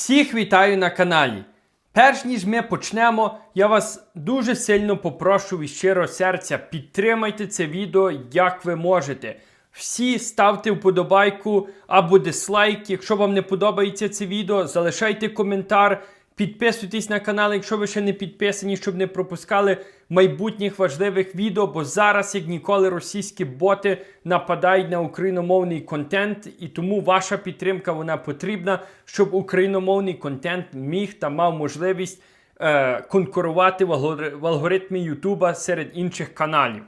Всіх вітаю на каналі. Перш ніж ми почнемо, я вас дуже сильно попрошу від щирого серця, підтримайте це відео як ви можете. Всі ставте вподобайку або дизлайк. Якщо вам не подобається це відео, залишайте коментар. Підписуйтесь на канал, якщо ви ще не підписані, щоб не пропускали майбутніх важливих відео, бо зараз, як ніколи, російські боти нападають на україномовний контент, і тому ваша підтримка вона потрібна, щоб україномовний контент міг та мав можливість е, конкурувати в алгори- алгоритмі Ютуба серед інших каналів.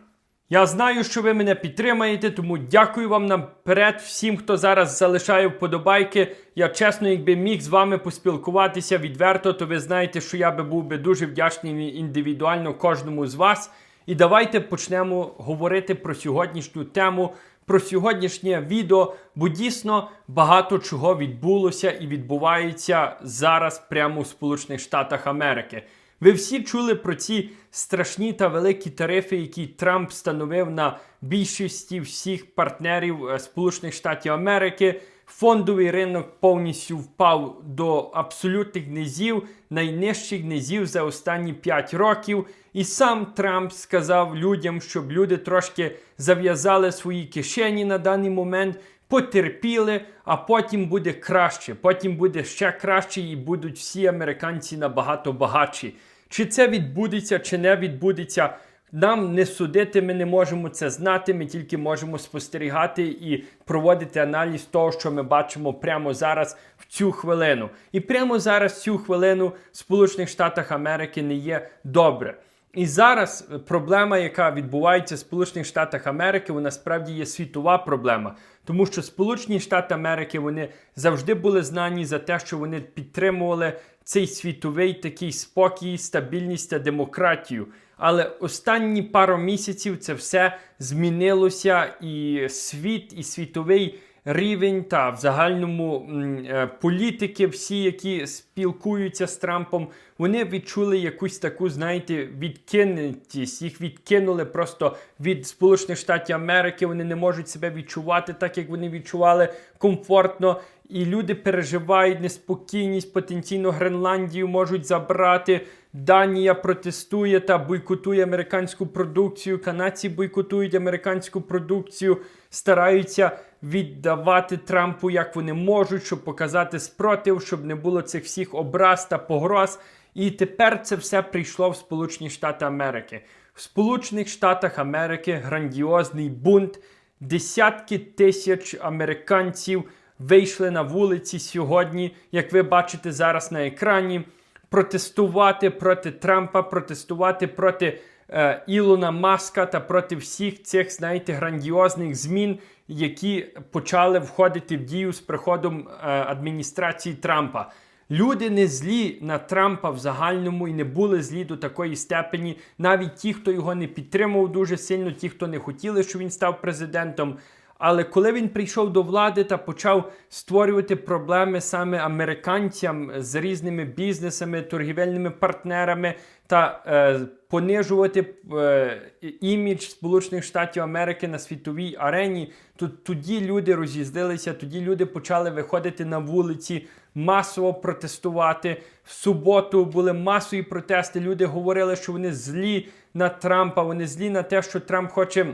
Я знаю, що ви мене підтримаєте, тому дякую вам наперед всім, хто зараз залишає вподобайки. Я чесно, якби міг з вами поспілкуватися відверто, то ви знаєте, що я би був би дуже вдячний індивідуально кожному з вас. І давайте почнемо говорити про сьогоднішню тему, про сьогоднішнє відео, бо дійсно багато чого відбулося і відбувається зараз прямо у Сполучених Штатах Америки. Ви всі чули про ці страшні та великі тарифи, які Трамп встановив на більшості всіх партнерів е, Сполучених Штатів Америки. Фондовий ринок повністю впав до абсолютних низів, найнижчих низів за останні 5 років. І сам Трамп сказав людям, щоб люди трошки зав'язали свої кишені на даний момент, потерпіли, а потім буде краще. Потім буде ще краще, і будуть всі американці набагато багатші. Чи це відбудеться, чи не відбудеться. Нам не судити, ми не можемо це знати. Ми тільки можемо спостерігати і проводити аналіз того, що ми бачимо прямо зараз в цю хвилину. І прямо зараз в цю хвилину в Сполучених Штатах Америки не є добре. І зараз е, проблема, яка відбувається в Сполучених Штатах Америки, вона справді є світова проблема. Тому що Сполучені Штати Америки вони завжди були знані за те, що вони підтримували цей світовий такий спокій, стабільність та демократію. Але останні пару місяців це все змінилося, і світ, і світовий рівень та в загальному е, політики, всі, які спілкуються з Трампом, вони відчули якусь таку, знаєте, відкинутість. Їх відкинули просто від Сполучених Штатів Америки. Вони не можуть себе відчувати так, як вони відчували комфортно. І люди переживають неспокійність, потенційно Гренландію можуть забрати. Данія протестує та бойкотує американську продукцію. Канадці бойкотують американську продукцію, стараються віддавати Трампу як вони можуть, щоб показати спротив, щоб не було цих всіх образ та погроз. І тепер це все прийшло в Сполучені Штати Америки. В Сполучених Штатах Америки грандіозний бунт. Десятки тисяч американців вийшли на вулиці сьогодні, як ви бачите зараз на екрані, протестувати проти Трампа, протестувати проти е, Ілона Маска та проти всіх цих, знаєте, грандіозних змін, які почали входити в дію з приходом е, адміністрації Трампа. Люди не злі на Трампа в загальному і не були злі до такої степені. Навіть ті, хто його не підтримував дуже сильно, ті, хто не хотіли, щоб він став президентом. Але коли він прийшов до влади та почав створювати проблеми саме американцям з різними бізнесами, торгівельними партнерами та е, понижувати е, імідж Сполучених Штатів Америки на світовій арені, то тоді люди роз'їздилися, тоді люди почали виходити на вулиці, масово протестувати. В суботу були масові протести. Люди говорили, що вони злі на Трампа, вони злі на те, що Трамп хоче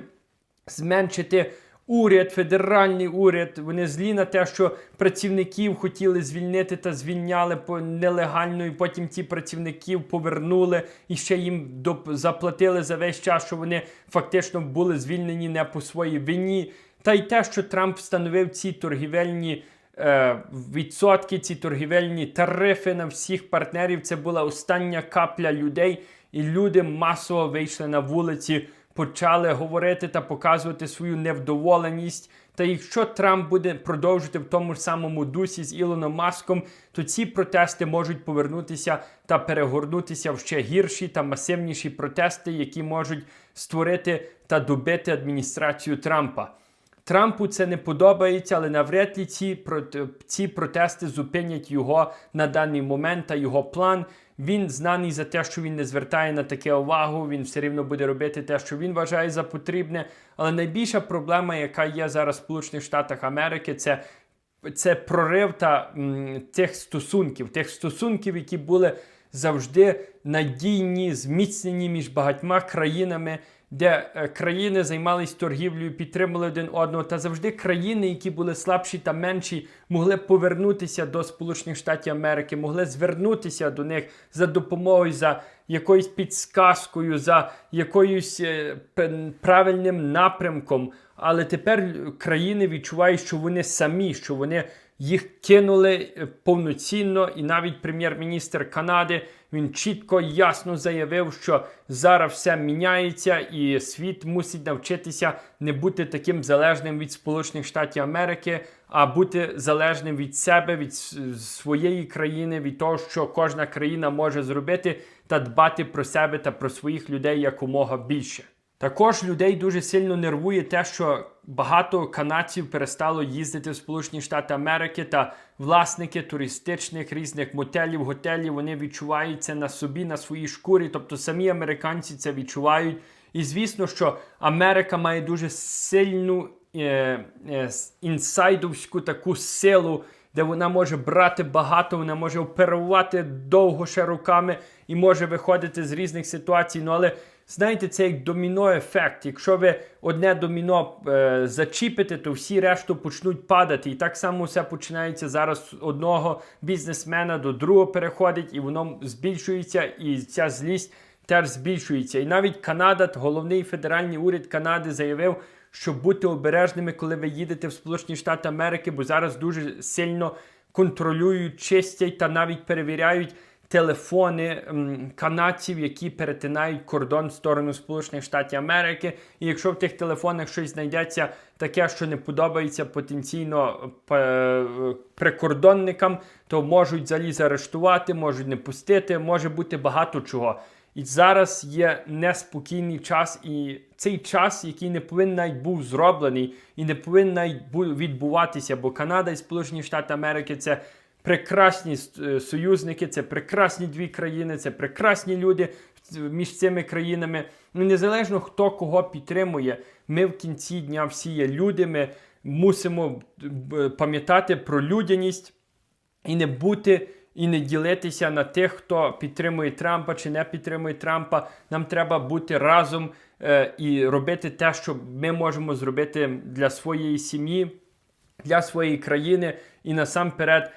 зменшити. Уряд, федеральний уряд, вони злі на те, що працівників хотіли звільнити та звільняли по нелегально, і потім ті працівників повернули і ще їм доп- заплатили за весь час, що вони фактично були звільнені не по своїй вині. Та й те, що Трамп встановив ці торгівельні е, відсотки, ці торгівельні тарифи на всіх партнерів, це була остання капля людей, і люди масово вийшли на вулиці почали говорити та показувати свою невдоволеність. Та якщо Трамп буде продовжувати в тому ж самому дусі з Ілоном Маском, то ці протести можуть повернутися та перегорнутися в ще гірші та масивніші протести, які можуть створити та добити адміністрацію Трампа. Трампу це не подобається, але навряд ли ці, ці протести зупинять його на даний момент та його план. Він знаний за те, що він не звертає на таке увагу. Він все рівно буде робити те, що він вважає за потрібне. Але найбільша проблема, яка є зараз в Сполучених Штатах Америки, це це прорив та м, тих стосунків, тих стосунків, які були завжди надійні, зміцнені між багатьма країнами, де е, країни займалися торгівлею, підтримали один одного, та завжди країни, які були слабші та менші, могли повернутися до Сполучених Штатів Америки, могли звернутися до них за допомогою, за якоюсь підсказкою, за якоюсь е, пен- правильним напрямком. Але тепер країни відчувають, що вони самі, що вони їх кинули е, повноцінно, і навіть прем'єр-міністр Канади він чітко ясно заявив, що зараз все міняється, і світ мусить навчитися не бути таким залежним від Сполучених Штатів Америки, а бути залежним від себе, від своєї країни, від того, що кожна країна може зробити, та дбати про себе та про своїх людей якомога більше. Також людей дуже сильно нервує те, що багато канадців перестало їздити в Сполучені Штати Америки та власники туристичних різних мотелів, готелів вони відчувають це на собі, на своїй шкурі. Тобто самі американці це відчувають. І звісно, що Америка має дуже сильну е, е, інсайдовську таку силу, де вона може брати багато, вона може оперувати довго ще руками і може виходити з різних ситуацій. Ну але знаєте, це як доміно ефект. Якщо ви одне доміно е, зачіпите, то всі решту почнуть падати. І так само все починається зараз одного бізнесмена до другого переходить, і воно збільшується, і ця злість теж збільшується. І навіть Канада, головний федеральний уряд Канади заявив, що бути обережними, коли ви їдете в Сполучені Штати Америки, бо зараз дуже сильно контролюють, чистять та навіть перевіряють телефони канадців, які перетинають кордон в сторону Сполучених Штатів Америки. І якщо в тих телефонах щось знайдеться таке, що не подобається потенційно е, прикордонникам, то можуть взагалі заарештувати, можуть не пустити, може бути багато чого. І зараз є неспокійний час, і цей час, який не повинен навіть був зроблений і не повинен навіть відбуватися, бо Канада і Сполучені Штати Америки це прекрасні е, союзники, це прекрасні дві країни, це прекрасні люди між цими країнами. Ну, незалежно хто кого підтримує, ми в кінці дня всі є люди. Ми мусимо е, пам'ятати про людяність і не бути. І не ділитися на тих, хто підтримує Трампа чи не підтримує Трампа. Нам треба бути разом е, і робити те, що ми можемо зробити для своєї сім'ї, для своєї країни і насамперед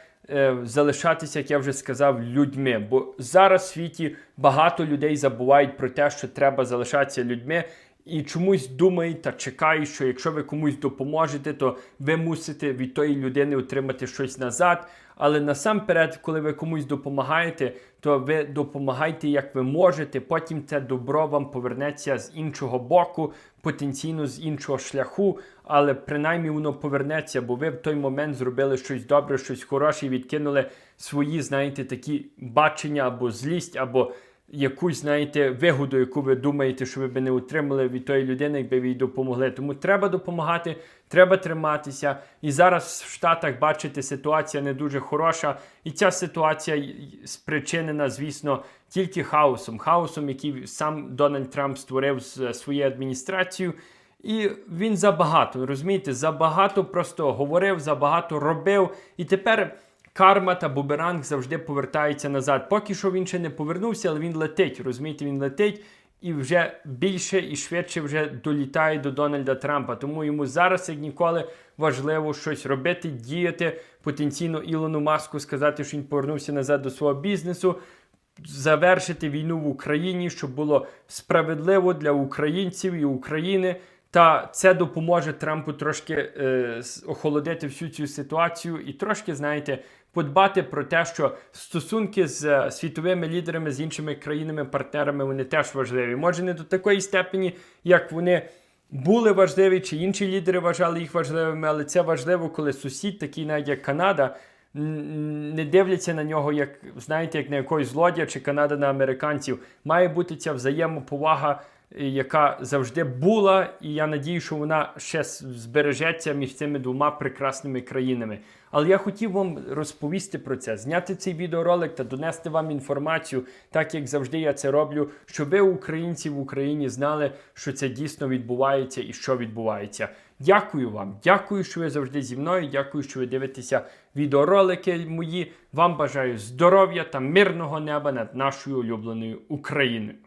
залишатися, як я вже сказав, людьми. Бо зараз в світі багато людей забувають про те, що треба залишатися людьми. І чомусь думають та чекають, що якщо ви комусь допоможете, то ви мусите від тої людини отримати щось назад. Але насамперед, коли ви комусь допомагаєте, то ви допомагайте як ви можете. Потім це добро вам повернеться з іншого боку, потенційно з іншого шляху, але принаймні воно повернеться, бо ви в той момент зробили щось добре, щось хороше і відкинули свої, знаєте, такі бачення або злість, або якусь, знаєте, вигоду, яку ви думаєте, що ви би не отримали від тої людини, якби ви їй допомогли. Тому треба допомагати, треба триматися. І зараз в Штатах, бачите, ситуація не дуже хороша. І ця ситуація спричинена, звісно, тільки хаосом. Хаосом, який сам Дональд Трамп створив з своєю адміністрацією. І він забагато, розумієте, забагато просто говорив, забагато робив. І тепер карма та буберанг завжди повертаються назад. Поки що він ще не повернувся, але він летить. Розумієте, він летить і вже більше і швидше вже долітає до Дональда Трампа. Тому йому зараз, як ніколи, важливо щось робити, діяти, потенційно Ілону Маску сказати, що він повернувся назад до свого бізнесу. Завершити війну в Україні, щоб було справедливо для українців і України. Та це допоможе Трампу трошки е, охолодити всю цю ситуацію і трошки, знаєте, подбати про те, що стосунки з е, світовими лідерами, з іншими країнами-партнерами, вони теж важливі. Може, не до такої степені, як вони були важливі, чи інші лідери вважали їх важливими, але це важливо, коли сусід, такий навіть як Канада, не дивляться на нього, як знаєте, як на якогось злодія чи Канада на американців. Має бути ця взаємоповага яка завжди була, і я надію, що вона ще збережеться між цими двома прекрасними країнами. Але я хотів вам розповісти про це, зняти цей відеоролик та донести вам інформацію, так як завжди я це роблю, щоб ви, українці в Україні, знали, що це дійсно відбувається і що відбувається. Дякую вам, дякую, що ви завжди зі мною. Дякую, що ви дивитеся відеоролики мої. Вам бажаю здоров'я та мирного неба над нашою улюбленою Україною.